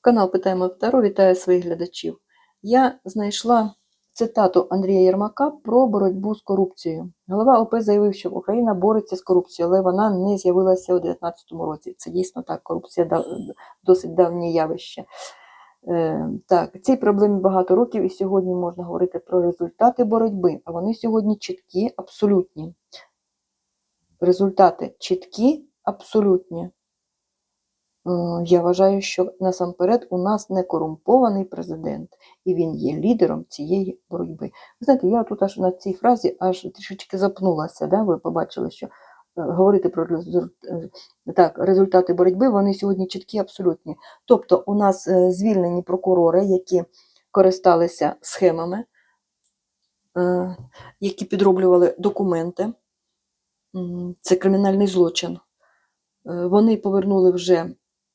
Канал Питаємо Таро вітає своїх глядачів. Я знайшла цитату Андрія Єрмака про боротьбу з корупцією. Голова ОП заявив, що Україна бореться з корупцією, але вона не з'явилася у 2019 році. Це дійсно так, корупція досить давнє явище. Е, Так, цій проблемі багато років, і сьогодні можна говорити про результати боротьби, а вони сьогодні чіткі, абсолютні. Результати чіткі, абсолютні. Е, Я вважаю, що насамперед у нас не корумпований президент, і він є лідером цієї боротьби. Ви знаєте, я тут аж на цій фразі аж трішечки запнулася. Да? Ви побачили, що е, говорити про е, так, результати боротьби, вони сьогодні чіткі, абсолютні. Тобто, у нас звільнені прокурори, які користалися схемами, які підроблювали документи. Це кримінальний злочин. Вони повернули вже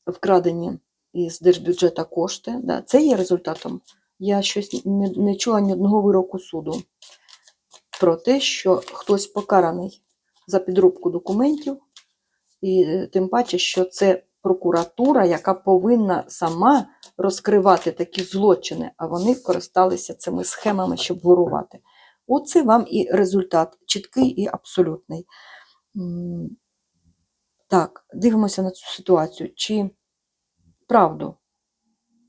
вкрадені із держбюджета кошти. Да. Це є результатом. Я щось не, не чула ні одного вироку суду про те, що хтось покараний за підробку документів, і е, тим паче, що це прокуратура, яка повинна сама розкривати такі злочини, а вони користалися цими схемами, щоб ворувати. Оце вам і результат чіткий і абсолютний. Так, дивимося на цю ситуацію. Чи правду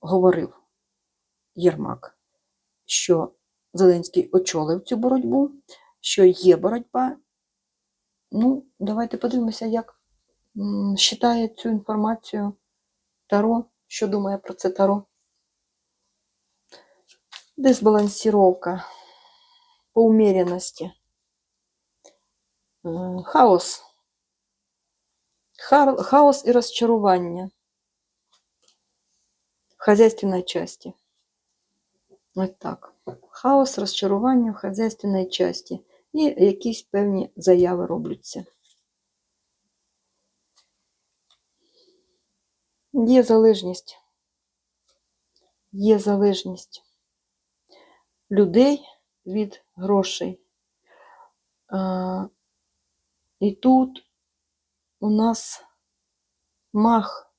говорив Єрмак, що Зеленський очолив цю боротьбу, що є боротьба? Ну, давайте подивимося, як считає цю інформацію Таро, що думає про це Таро. Дисбалансіровка по умеренности. Е, Хаос. Хаос и разочарование в хозяйственной части. Вот так. Хаос, розчарування в хозяйственной части. І якісь певні заяви робляться. Є залежність. Є залежність людей від грошей. І тут у нас мах,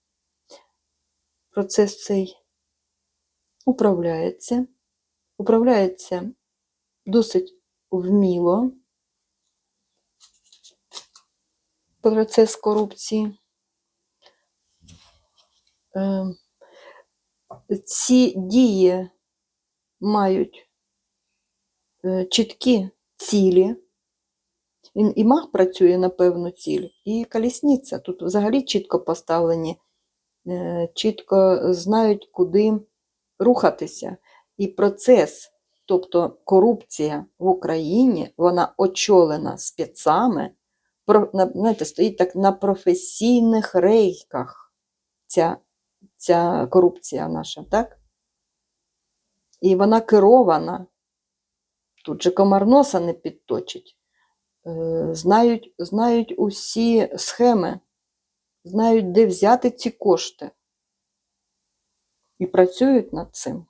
процес цей управляється, управляється досить вміло. Процес корупції. Е, Ці дії мають е, чіткі цілі. Він і маг працює на певну ціль, і колісниця. Тут взагалі чітко поставлені, е, чітко знають, куди рухатися. І процес, тобто корупція в Україні, вона очолена спецами, знаєте, стоїть так на професійних рейках ця, ця корупція наша, так? І вона керована. Тут же комар носа не підточить. Е, Знають, знають усі схеми, знають, де взяти ці кошти. І працюють над цим.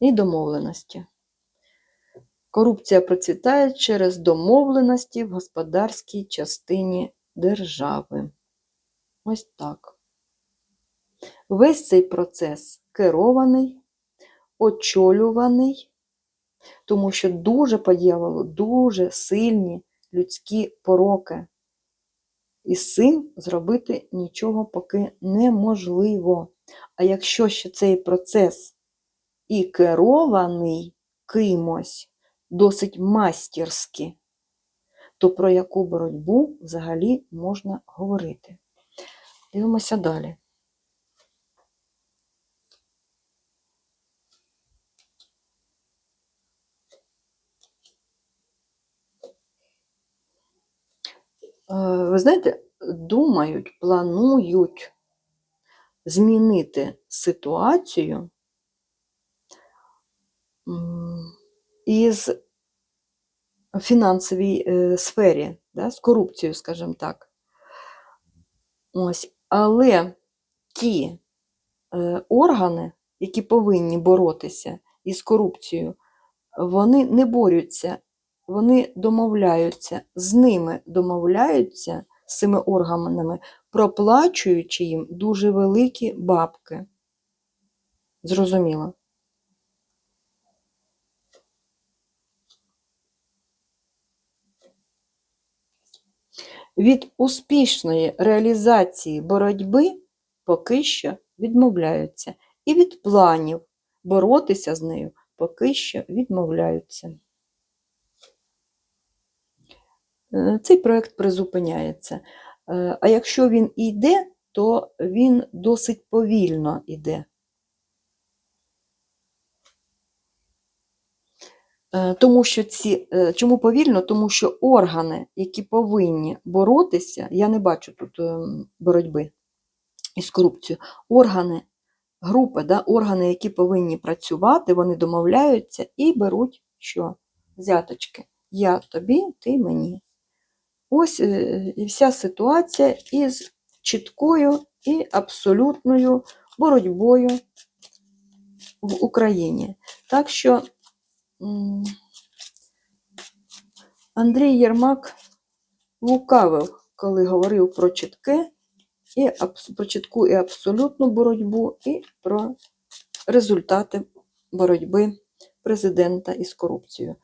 І домовленості. Корупція процвітає через домовленості в господарській частині держави. Ось так. Весь цей процес керований, очолюваний, тому що дуже по дуже сильні людські пороки. І з цим зробити нічого поки неможливо. А якщо ще цей процес і керований кимось досить мастерськи, то про яку боротьбу взагалі можна говорити? Дивимося далі. Ви знаєте, думають, планують змінити ситуацію із фінансовій е, сфері, да, з корупцією, скажімо так. Ось. Але ті е, органи, які повинні боротися із корупцією, вони не борються, вони домовляються, з ними домовляються, з цими органами, проплачуючи їм дуже великі бабки. Зрозуміло. Від успішної реалізації боротьби поки що відмовляються, і від планів боротися з нею поки що відмовляються. Е, Цей проект призупиняється. Е, А якщо він і йде, то він досить повільно йде. Е, Тому що ці, е, чому повільно? Тому що органи, які повинні боротися, я не бачу тут боротьби із корупцією, органи, групи, да, органи, які повинні працювати, вони домовляються і беруть що? Взяточки. Я тобі, ти мені. Ось е, і вся ситуація із чіткою і абсолютною боротьбою в Україні. Так що Андрій Єрмак лукавив, коли говорив про чітке і про чітку і абсолютну боротьбу, і про результати боротьби президента із корупцією.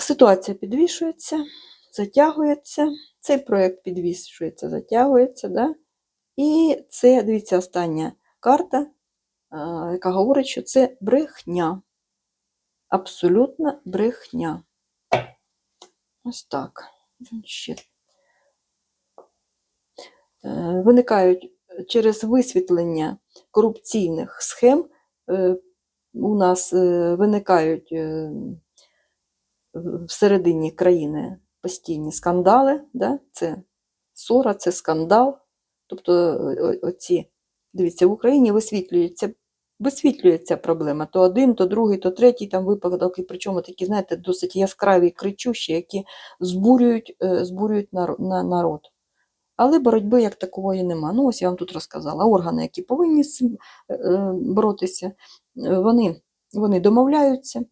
Ситуація підвішується, затягується. Цей проєкт підвішується, затягується. Да? І це, дивіться, остання карта, яка говорить, що це брехня. Абсолютна брехня. Ось так. Ще. Е, Виникають через висвітлення корупційних схем. е, У нас е, виникають всередині країни постійні скандали. Да? Це ссора, це скандал. Тобто, о- оці, дивіться, в Україні висвітлюється, висвітлюється проблема. То один, то другий, то третій там випадок, і причому такі, знаєте, досить яскраві кричущі, які збурюють, е, збурюють народ. Але боротьби як такової нема. Ну, ось я вам тут розказала. Органи, які повинні е, е, боротися, е, вони, вони домовляються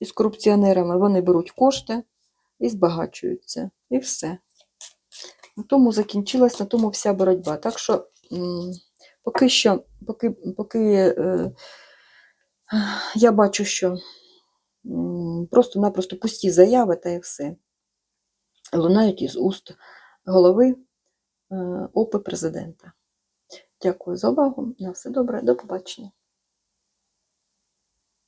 із корупціонерами, вони беруть кошти і збагачуються. І все. На тому закінчилась, на тому вся боротьба. Так що поки що, поки, поки е, я бачу, що просто-напросто пусті заяви та і все. Лунають із уст голови е, ОП президента. Дякую за увагу. На все добре, до побачення.